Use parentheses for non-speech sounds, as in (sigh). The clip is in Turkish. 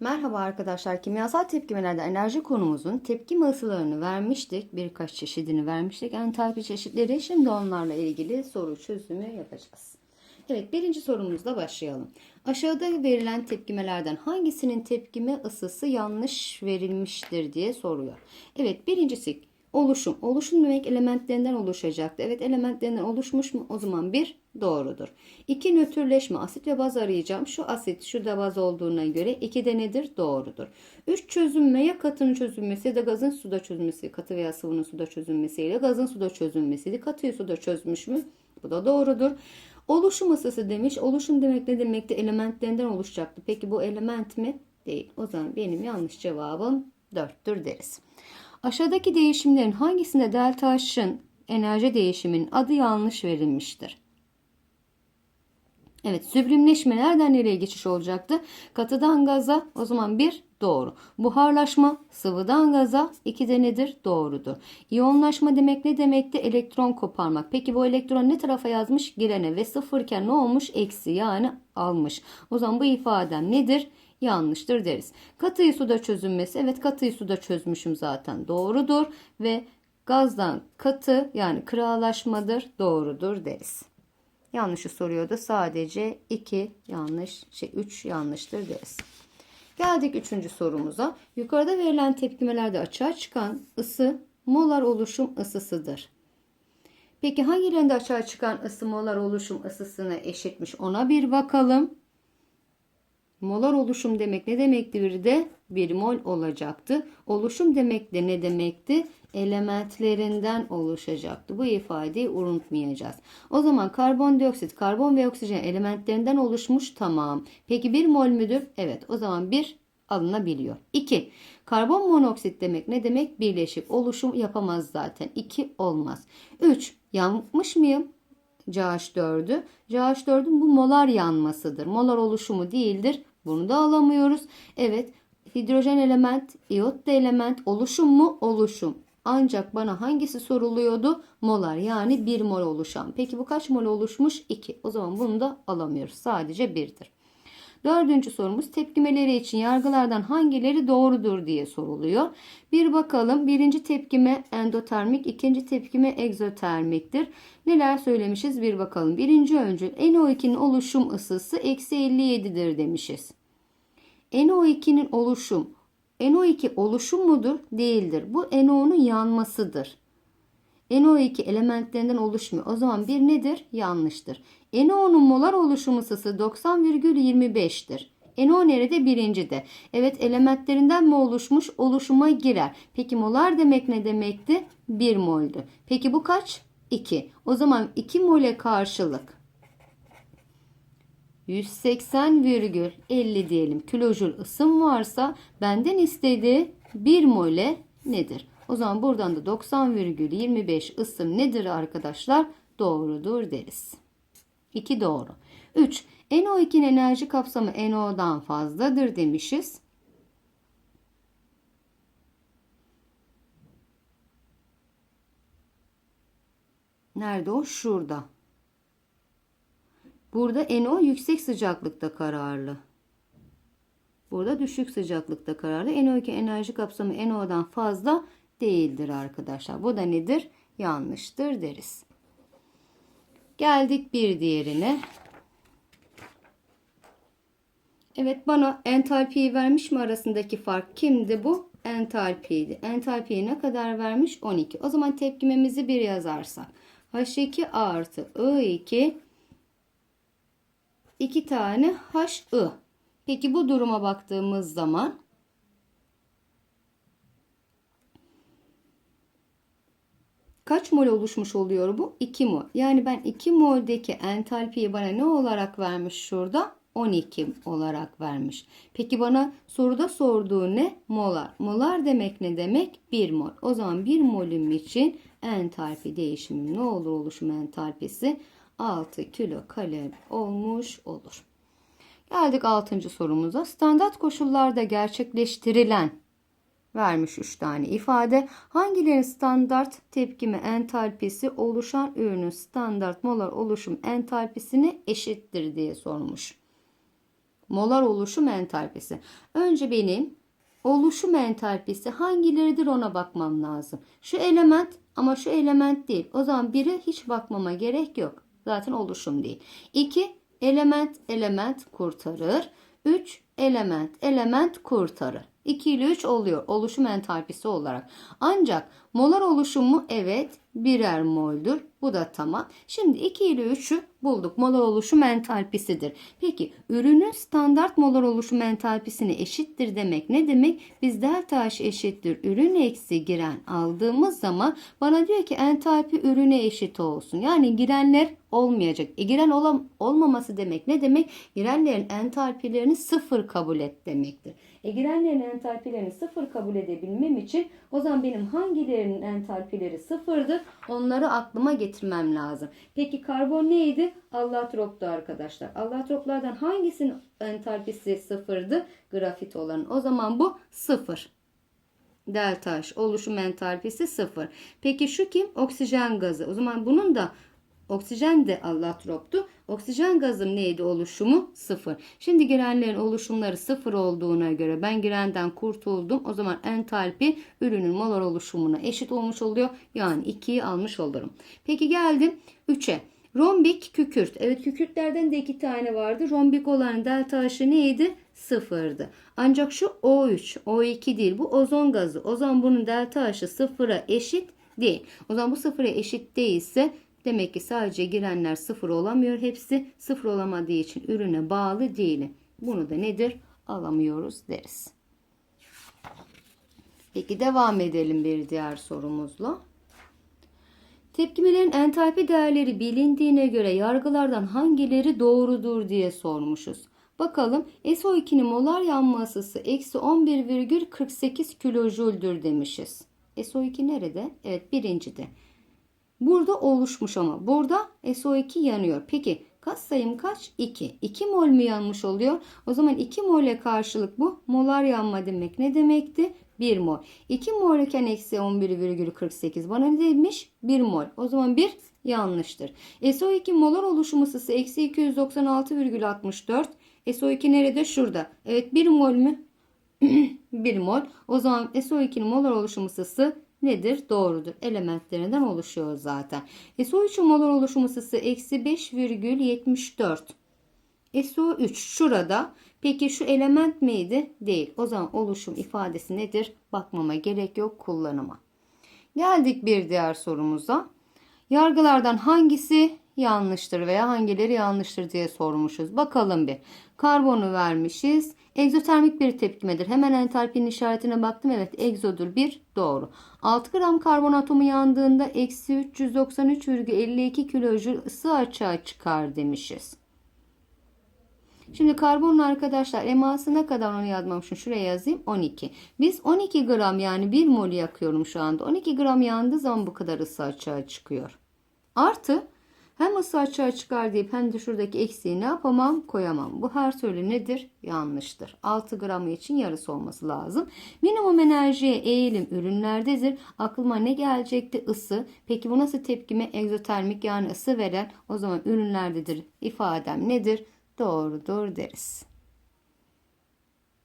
Merhaba arkadaşlar. Kimyasal tepkimelerde enerji konumuzun tepkime ısılarını vermiştik. Birkaç çeşidini vermiştik. Entalpi çeşitleri. Şimdi onlarla ilgili soru çözümü yapacağız. Evet birinci sorumuzla başlayalım. Aşağıda verilen tepkimelerden hangisinin tepkime ısısı yanlış verilmiştir diye soruyor. Evet birincisi oluşum. Oluşum demek elementlerinden oluşacaktı. Evet elementlerinden oluşmuş mu? O zaman bir doğrudur. İki nötrleşme. Asit ve baz arayacağım. Şu asit şu da baz olduğuna göre iki de nedir? Doğrudur. Üç çözünme ya katının çözünmesi ya da gazın suda çözünmesi. Katı veya sıvının suda çözünmesiyle gazın suda çözünmesiydi. Katıyı suda çözmüş mü? Bu da doğrudur. Oluşum ısısı demiş. Oluşum demek ne demekti? Elementlerinden oluşacaktı. Peki bu element mi? Değil. O zaman benim yanlış cevabım 4'tür deriz. Aşağıdaki değişimlerin hangisinde delta H'ın enerji değişiminin adı yanlış verilmiştir? Evet, süblimleşme nereden nereye geçiş olacaktı? Katıdan gaza o zaman bir doğru. Buharlaşma sıvıdan gaza iki de nedir? Doğrudur. İyonlaşma demek ne demekti? Elektron koparmak. Peki bu elektron ne tarafa yazmış? Girene ve sıfırken ne olmuş? Eksi yani almış. O zaman bu ifadem nedir? Yanlıştır deriz. Katıyı suda çözünmesi. Evet katıyı suda çözmüşüm zaten. Doğrudur. Ve gazdan katı yani kıralaşmadır. Doğrudur deriz. Yanlışı soruyordu. Sadece 2 yanlış, şey 3 yanlıştır deriz. Geldik üçüncü sorumuza. Yukarıda verilen tepkimelerde açığa çıkan ısı molar oluşum ısısıdır. Peki hangilerinde açığa çıkan ısı molar oluşum ısısına eşitmiş? Ona bir bakalım. Molar oluşum demek ne demekti bir de? 1 mol olacaktı. Oluşum demek de ne demekti? Elementlerinden oluşacaktı. Bu ifadeyi unutmayacağız. O zaman karbondioksit, karbon ve oksijen elementlerinden oluşmuş tamam. Peki 1 mol müdür? Evet o zaman 1 alınabiliyor. 2. Karbon monoksit demek ne demek? Birleşik oluşum yapamaz zaten. 2 olmaz. 3. Yanmış mıyım? CH4'ü. CH4'ün bu molar yanmasıdır. Molar oluşumu değildir. Bunu da alamıyoruz. Evet hidrojen element, iyot da element oluşum mu? Oluşum. Ancak bana hangisi soruluyordu? Molar yani 1 mol oluşan. Peki bu kaç mol oluşmuş? 2. O zaman bunu da alamıyoruz. Sadece 1'dir. Dördüncü sorumuz tepkimeleri için yargılardan hangileri doğrudur diye soruluyor. Bir bakalım birinci tepkime endotermik, ikinci tepkime egzotermiktir. Neler söylemişiz bir bakalım. Birinci öncül NO2'nin oluşum ısısı eksi 57'dir demişiz. NO2'nin oluşum NO2 oluşum mudur? Değildir. Bu NO'nun yanmasıdır. NO2 elementlerinden oluşmuyor. O zaman bir nedir? Yanlıştır. NO'nun molar oluşum ısısı 90,25'tir. NO nerede? Birincide. Evet elementlerinden mi oluşmuş? Oluşuma girer. Peki molar demek ne demekti? 1 moldü. Peki bu kaç? 2. O zaman 2 mole karşılık 180,50 diyelim kilojül ısım varsa benden istediği 1 mole nedir? O zaman buradan da 90,25 ısım nedir arkadaşlar? Doğrudur deriz. 2 doğru. 3. NO2'nin enerji kapsamı NO'dan fazladır demişiz. Nerede o? Şurada. Burada NO yüksek sıcaklıkta kararlı. Burada düşük sıcaklıkta kararlı. NO2 enerji kapsamı NO'dan fazla değildir arkadaşlar. Bu da nedir? Yanlıştır deriz. Geldik bir diğerine. Evet bana entalpiyi vermiş mi arasındaki fark kimdi bu? Entalpiydi. Entalpiyi ne kadar vermiş? 12. O zaman tepkimemizi bir yazarsak. H2 artı I2 2 tane HI. Peki bu duruma baktığımız zaman kaç mol oluşmuş oluyor bu? 2 mol. Yani ben 2 moldeki entalpiyi bana ne olarak vermiş şurada? 12 olarak vermiş. Peki bana soruda sorduğu ne? Molar. Molar demek ne demek? 1 mol. O zaman 1 molüm için entalpi değişimi ne olur oluşum entalpisi? 6 kilo kalori olmuş olur. Geldik 6. sorumuza. Standart koşullarda gerçekleştirilen vermiş 3 tane ifade. Hangilerinin standart tepkime entalpisi oluşan ürünün standart molar oluşum entalpisine eşittir diye sormuş. Molar oluşum entalpisi. Önce benim oluşum entalpisi hangileridir ona bakmam lazım. Şu element ama şu element değil. O zaman biri hiç bakmama gerek yok. Zaten oluşum değil. 2 element element kurtarır. 3 element element kurtarır. 2 ile 3 oluyor oluşum entalpisi olarak. Ancak molar oluşumu evet birer moldür. Bu da tamam. Şimdi 2 ile 3'ü bulduk. Molar oluşum entalpisidir. Peki ürünün standart molar oluşum entalpisine eşittir demek ne demek? Biz delta H eşittir ürün eksi giren aldığımız zaman bana diyor ki entalpi ürüne eşit olsun. Yani girenler olmayacak. E, giren olam, olmaması demek ne demek? Girenlerin entalpilerini sıfır kabul et demektir. E, girenlerin entalpilerini sıfır kabul edebilmem için o zaman benim hangilerinin entalpileri sıfırdır? Onları aklıma getirmem lazım. Peki karbon neydi? Allotroptu arkadaşlar. Allotroplardan hangisinin entalpisi sıfırdı? Grafit olan. O zaman bu sıfır. Delta H oluşum entalpisi sıfır. Peki şu kim? Oksijen gazı. O zaman bunun da Oksijen de allotroptu. Oksijen gazım neydi oluşumu? Sıfır. Şimdi girenlerin oluşumları sıfır olduğuna göre ben girenden kurtuldum. O zaman entalpi ürünün molar oluşumuna eşit olmuş oluyor. Yani 2'yi almış olurum. Peki geldim 3'e. Rombik kükürt. Evet kükürtlerden de iki tane vardı. Rombik olan delta H'ı neydi? Sıfırdı. Ancak şu O3, O2 değil. Bu ozon gazı. O zaman bunun delta H'ı sıfıra eşit değil. O zaman bu sıfıra eşit değilse Demek ki sadece girenler sıfır olamıyor. Hepsi sıfır olamadığı için ürüne bağlı değil. Bunu da nedir? Alamıyoruz deriz. Peki devam edelim bir diğer sorumuzla. Tepkimelerin entalpi değerleri bilindiğine göre yargılardan hangileri doğrudur diye sormuşuz. Bakalım SO2'nin molar yanma ısısı eksi 11,48 kilojüldür demişiz. SO2 nerede? Evet birincide. Burada oluşmuş ama burada SO2 yanıyor. Peki kaç sayım kaç? 2. 2 mol mü yanmış oluyor? O zaman 2 mole karşılık bu molar yanma demek ne demekti? 1 mol. 2 mol iken eksi 11,48 bana ne demiş? 1 mol. O zaman 1 yanlıştır. SO2 molar oluşum ısısı eksi 296,64. SO2 nerede? Şurada. Evet 1 mol mü? (clears throat) 1 mol. O zaman SO2'nin molar oluşum ısısı nedir? Doğrudur. Elementlerinden oluşuyor zaten. SO3 molar oluşum ısısı eksi 5,74. SO3 şurada. Peki şu element miydi? Değil. O zaman oluşum ifadesi nedir? Bakmama gerek yok kullanıma. Geldik bir diğer sorumuza. Yargılardan hangisi yanlıştır veya hangileri yanlıştır diye sormuşuz. Bakalım bir. Karbonu vermişiz. Egzotermik bir tepkimedir. Hemen entalpinin işaretine baktım. Evet egzodur. Bir doğru. 6 gram karbon atomu yandığında eksi 393,52 kilojül ısı açığa çıkar demişiz. Şimdi karbonun arkadaşlar eması ne kadar onu yazmamışım. Şuraya yazayım 12. Biz 12 gram yani 1 mol yakıyorum şu anda. 12 gram yandığı zaman bu kadar ısı açığa çıkıyor. Artı hem ısı açığa çıkar deyip hem de şuradaki eksiği ne yapamam koyamam. Bu her türlü nedir? Yanlıştır. 6 gramı için yarısı olması lazım. Minimum enerjiye eğilim ürünlerdedir. Aklıma ne gelecekti? Isı. Peki bu nasıl tepkime? Egzotermik yani ısı veren o zaman ürünlerdedir. İfadem nedir? Doğrudur deriz.